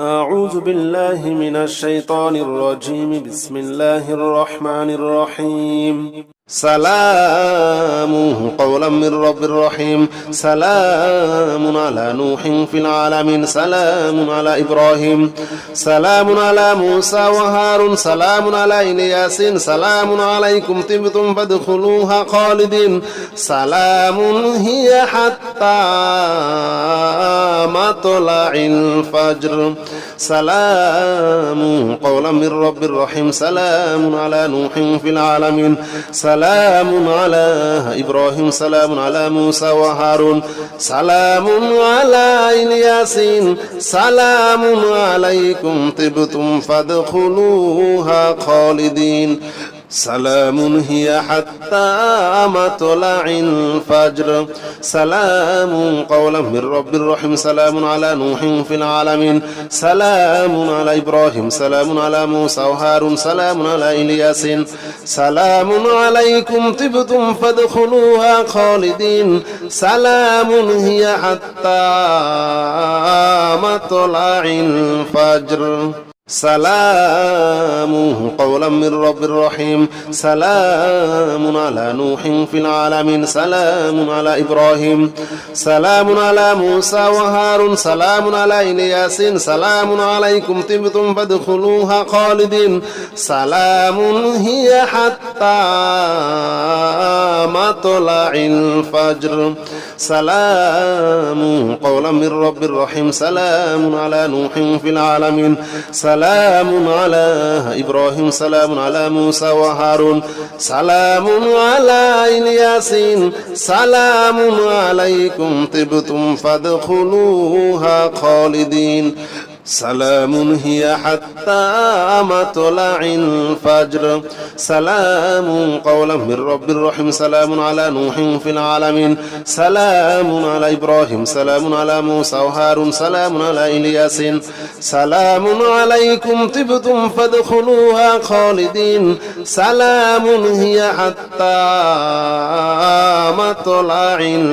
أعوذ بالله من الشيطان الرجيم بسم الله الرحمن الرحيم سلام قولا من رب رحيم سلام على نوح في العالمين سلام على إبراهيم سلام على موسى وهارون سلام على إلياس سلام عليكم طبتم فادخلوها خالدين سلام هي حتى مطلع الفجر سلام قولا من رب رحيم سلام على نوح في العالمين سلام على إبراهيم سلام على موسى وهارون سلام على الياسين سلام عليكم طبتم فادخلوها خالدين سلام هي حتى مطلع الفجر. سلام قولا من رب الرحيم سلام على نوح في العالمين. سلام على إبراهيم سلام على موسى وهارون سلام على إلياس سلام عليكم طبتم فادخلوها خالدين. سلام هي حتى مطلع الفجر. سلام قولا من رب رحيم سلام على نوح في العالمين سلام على إبراهيم سلام على موسى وهارون سلام على إلياس سلام عليكم طبتم فادخلوها خالدين سلام هي حتى مطلع الفجر سلام. قولا من رب رحيم. سلام على نوح في العالمين. سلام على إبراهيم. سلام على موسى وهارون. سلام على الياسين سلام عليكم طبتم فادخلوها خالدين. সালামুন হিয়া হাত্তা মাতলাইল ফাজর। সালামুন কাওলাম মির রব্বির রহিম, সালামুন আলা নূহিন ফিল আলামিন। সালামুন আলা ইব্রাহিম, সালামুন আলা মূসা ওয়া হারুন, সালামুন আলা ইলিয়াসিন। সালামুন আলাইকুম তিবতুম ফাদখুলুহা খালিদিন। সালামুন হিয়া হাত্তা মাতলাইল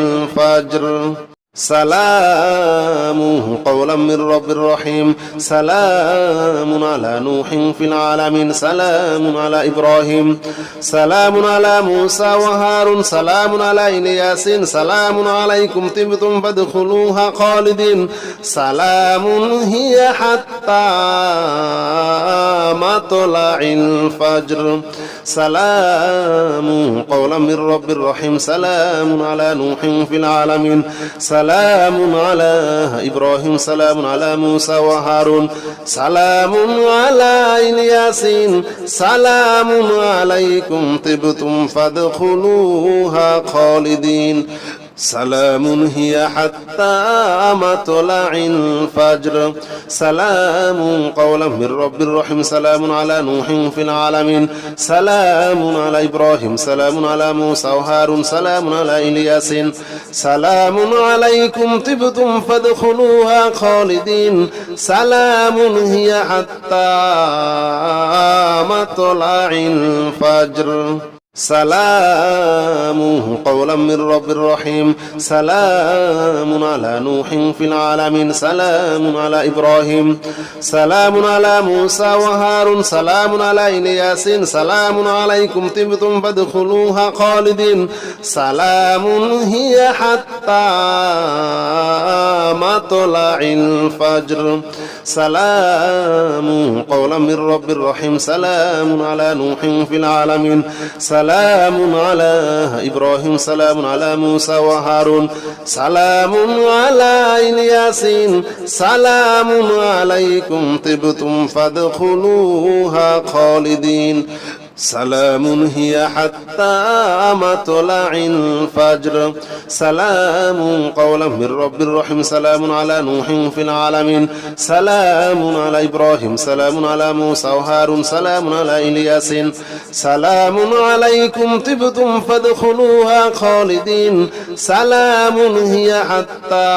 سلام قولا من رب رحيم. سلام على نوح في العالمين. سلام على إبراهيم. سلام على موسى وهارون. سلام على إلياس سلام عليكم طبتم فادخلوها خالدين. سلام هي حتى مطلع الفجر. سلام قولا من رب رحيم. سلام على نوح في العالمين. سلام সালামুন আলা ইব্রাহিম, সালামুন আলা মুসা ওয়া হারুন, সালামুন আলা ইলিয়াসিন, সালামুন আলাইকুম তিবতুম ফাদখুলুহা سلام هي حتى مطلع الفجر. سلام قولا من رب رحيم سلام على نوح في العالمين. سلام على إبراهيم سلام على موسى وهارون سلام على إلياس سلام عليكم طبتم فادخلوها خالدين. سلام هي حتى مطلع الفجر. سلام قولا من رب رحيم. سلام على نوح في العالمين. سلام على إبراهيم. سلام على موسى وهارون. سلام على إلياس سلام عليكم طبتم فادخلوها خالدين. سلام هي حتى مطلع الفجر. سلام قولا من رب رحيم. سلام على نوح في العالمين. سلام সালামুন আলা ইব্রাহিম, সালামুন আলা মুসা ওয়া হারুন, সালামুন আলা ইলিয়াসিন সালামুন আলাইকুম তিবতুম ফাদখুলুহা سلام هي حتى مطلع الفجر. سلام قولا من رب رحيم سلام على نوح في العالمين. سلام على إبراهيم سلام على موسى وهارون سلام على إلياس سلام عليكم طبتم فادخلوها خالدين. سلام هي حتى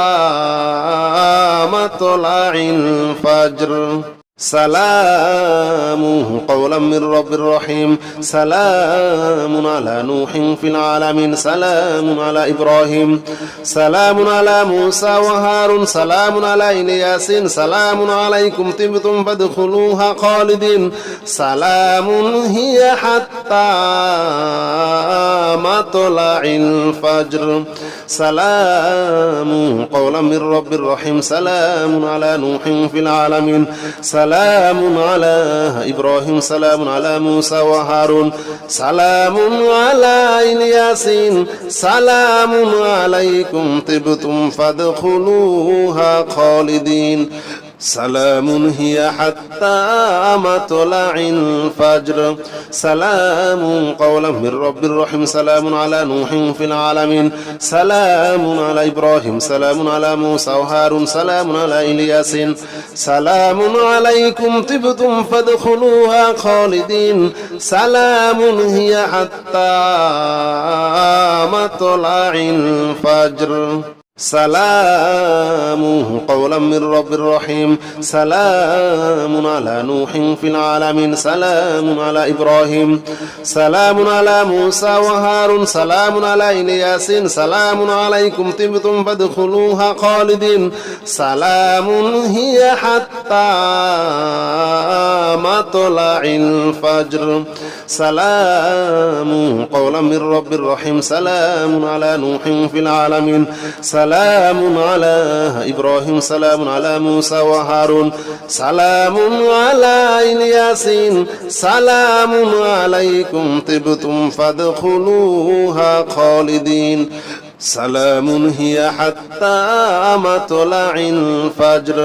مطلع الفجر. سلام قولا من رب رحيم. سلام على نوح في العالمين. سلام على إبراهيم. سلام على موسى وهارون. سلام على إلياس سلام عليكم تبتم فادخلوها خالدين. سلام هي حتى مطلع الفجر. سلام قولا من رب رحيم. سلام على نوح في العالمين. سلام সালামুন আলা ইব্রাহিম, সালামুন আলা মুসা ওয়া হারুন, সালামুন আলা ইলিয়াসিন সালামুন আলাইকুম তিবতুম ফাদখুলুহা সালামুন হিয়া হাত্তা মাতলাইল ফাজর। সালামুন কাওলাম মির রব্বির রহিম, সালামুন আলা নূহিন ফিল আলামিন। সালামুন আলা ইব্রাহিম, সালামুন আলা মূসা ওয়া হারুন, সালামুন আলা ইলিয়াসিন। সালামুন আলাইকুম তিবতুম ফাদখুলুহা খালিদিন। সালামুন হিয়া হাত্তা মাতলাইল ফাজর। سلام قولا من رب رحيم سلام على نوح في العالمين سلام على إبراهيم سلام على موسى وهارون سلام على إلياس سلام عليكم طبتم فادخلوها خالدين سلام هي حتى مطلع الفجر سلام. قولا من رب رحيم. سلام على نوح في العالمين. سلام على إبراهيم. سلام على موسى وهارون. سلام على الياسين سلام عليكم طبتم فادخلوها خالدين. সালামুন হিয়া হাত্তা মাতলাইল ফাজর।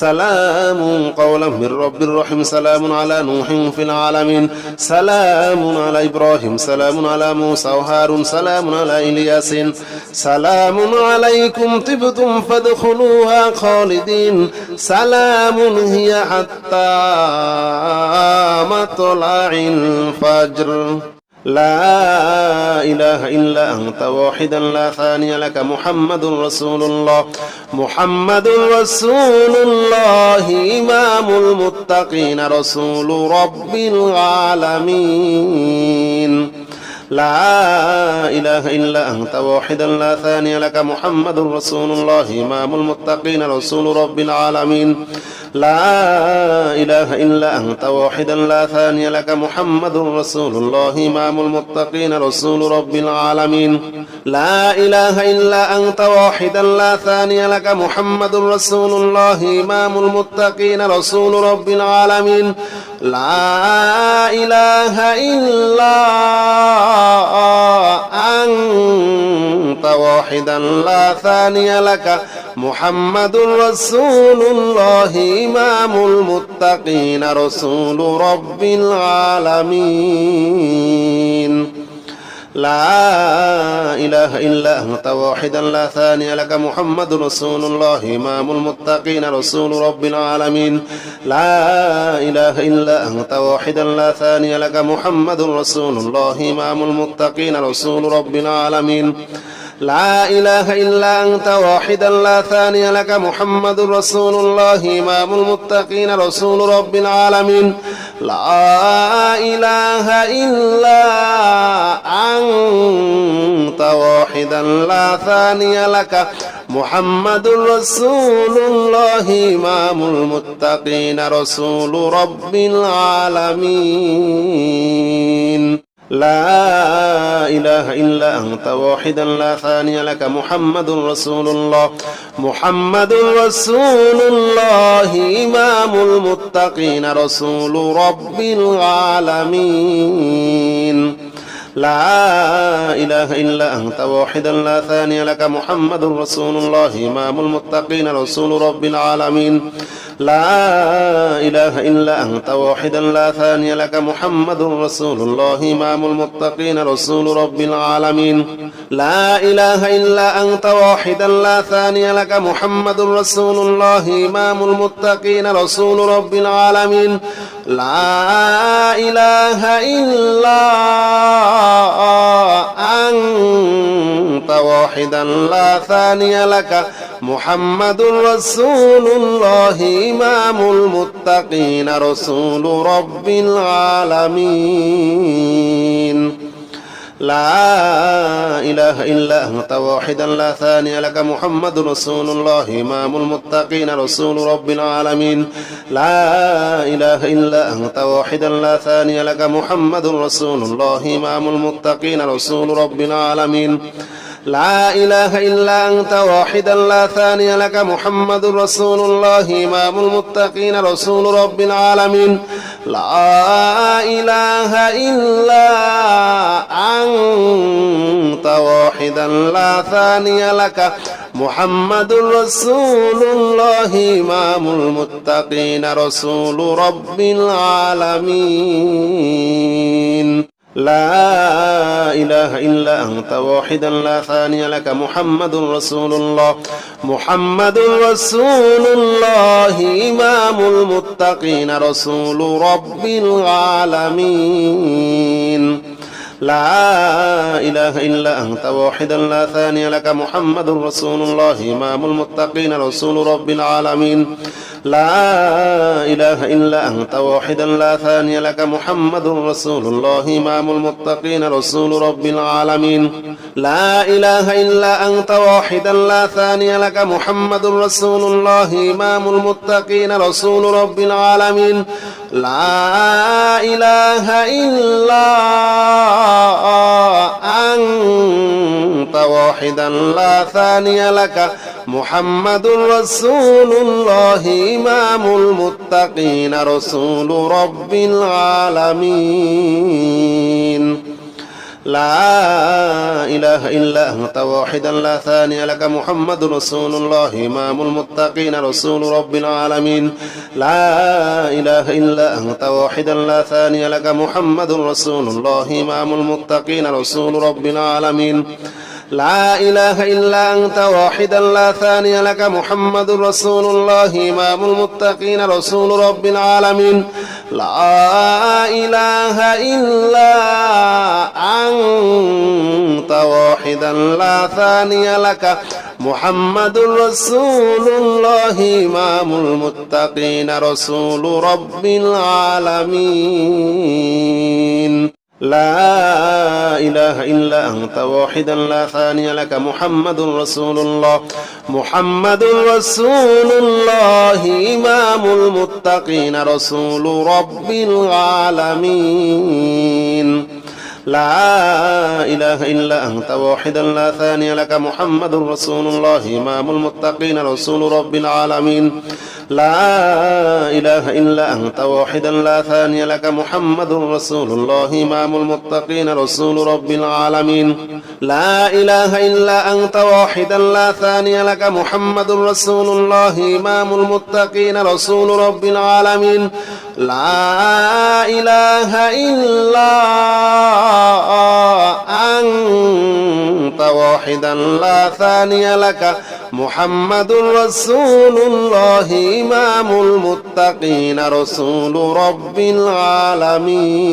সালামুন কাওলাম মির রব্বির রহিম, সালামুন আলা নূহিন ফিল আলামিন। সালামুন আলা ইব্রাহিম, সালামুন আলা মূসা ওয়া হারুন, সালামুন আলা ইলিয়াসিন। সালামুন আলাইকুম তিবতুম ফাদখুলুহা খালিদিন। সালামুন হিয়া হাত্তা মাতলাইল ফাজর। لا إله إلا أنت واحدا لا ثاني لك محمد رسول الله. محمد رسول الله إمام المتقين رسول رب العالمين. لا إله إلا أنت واحدا لا ثاني لك محمد رسول الله إمام المتقين رسول رب العالمين. لا إله إلا أنت واحدا لا ثاني لك محمد رسول الله إمام المتقين رسول رب العالمين لا إله إلا أنت واحدا لا ثاني لك محمد رسول الله إمام المتقين رسول رب العالمين لا إله إلا أنت واحدا لا ثاني لك محمد رسول الله إمام المتقين رسول رب العالمين. لا إله إلا أنت واحدا لا ثاني لك محمد رسول الله إمام المتقين رسول رب العالمين. لا إله إلا أنت واحدا لا ثاني لك محمد رسول الله إمام المتقين رسول رب العالمين. لا إله إلا أنت واحدا لا ثاني لك محمد رسول الله إمام المتقين رسول رب العالمين لا إله إلا أنت واحدا لا ثاني لك محمد رسول الله إمام المتقين رسول رب العالمين لا إله إلا أنت واحدا لا ثاني لك محمد رسول الله محمد رسول الله إمام المتقين رسول رب العالمين لا إله إلا أنت واحدا لا ثاني لك محمد رسول الله إمام المتقين رسول رب العالمين لا إله إلا أنت واحدا لا ثاني لك محمد رسول الله إمام المتقين رسول رب العالمين لا إله إلا أنت واحدا لا ثاني لك محمد رسول الله إمام المتقين رسول رب العالمين لا إله إلا أنت واحدا لا ثاني لك محمد رسول الله إمام المتقين رسول رب العالمين. لا إله إلا أنت واحدا لا ثاني لك محمد رسول الله إمام المتقين رسول رب العالمين. لا إله إلا أنت واحدا لا ثاني لك محمد رسول الله إمام المتقين رسول رب العالمين. لا إله إلا أنت واحدا لا ثاني لك محمد رسول الله إمام المتقين رسول رب العالمين لا إله إلا أنت واحدا لا ثاني لك محمد رسول الله إمام المتقين رسول رب العالمين لا إله إلا أنت واحدا لا ثاني لك محمد رسول الله محمد رسول الله إمام المتقين رسول رب العالمين لا إله إلا أنت واحدا لا ثاني لك محمد رسول الله إمام المتقين رسول رب العالمين. لا إله إلا أنت واحدا لا ثاني لك محمد رسول الله إمام المتقين رسول رب العالمين. لا إله إلا أنت واحدا لا ثاني لك محمد رسول الله إمام المتقين رسول رب العالمين. لا إله إلا أنت واحدا لا ثاني لك. محمد رسول الله إمام المتقين رسول رب العالمين. لا إله إلا أنت واحدا لا ثاني لك محمد رسول الله إمام المتقين رسول رب العالمين. لا إله إلا أنت واحدا لا ثاني لك محمد رسول الله إمام المتقين رسول رب العالمين. لا إله إلا أنت واحدا لا ثاني لك محمد رسول الله إمام المتقين رسول رب العالمين. لا إله إلا أنت واحدا لا ثاني لك محمد رسول الله إمام المتقين رسول رب العالمين لا إله إلا أنت واحدا لا ثاني لك محمد رسول الله. محمد رسول الله إمام المتقين رسول رب العالمين. لا إله إلا أنت واحدا لا ثاني لك محمد رسول الله إمام المتقين رسول رب العالمين. لا إله إلا أنت واحدا لا ثاني لك محمد رسول الله إمام المتقين رسول رب العالمين لا إله إلا أنت واحدا لا ثاني لك محمد رسول الله إمام المتقين رسول رب العالمين لا إله إلا أنت واحدا لا ثاني لك محمد رسول الله إمام المتقين رسول رب العالمين.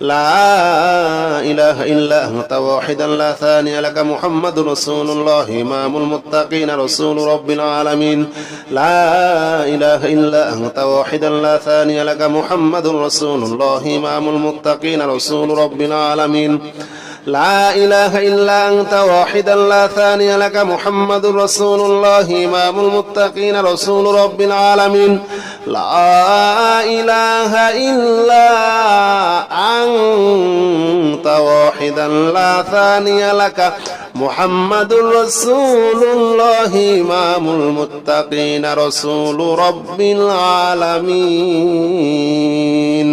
لا إله إلا أنت واحدا لا ثاني لك محمد رسول الله إمام المتقين رسول رب العالمين. لا إله إلا أنت واحدا لا ثاني لك محمد رسول الله إمام المتقين رسول رب العالمين. لا إله إلا أنت واحدا لا ثاني لك محمد رسول الله إمام المتقين رسول رب العالمين لا إله إلا أنت واحدا لا ثاني لك محمد رسول الله إمام المتقين رسول رب العالمين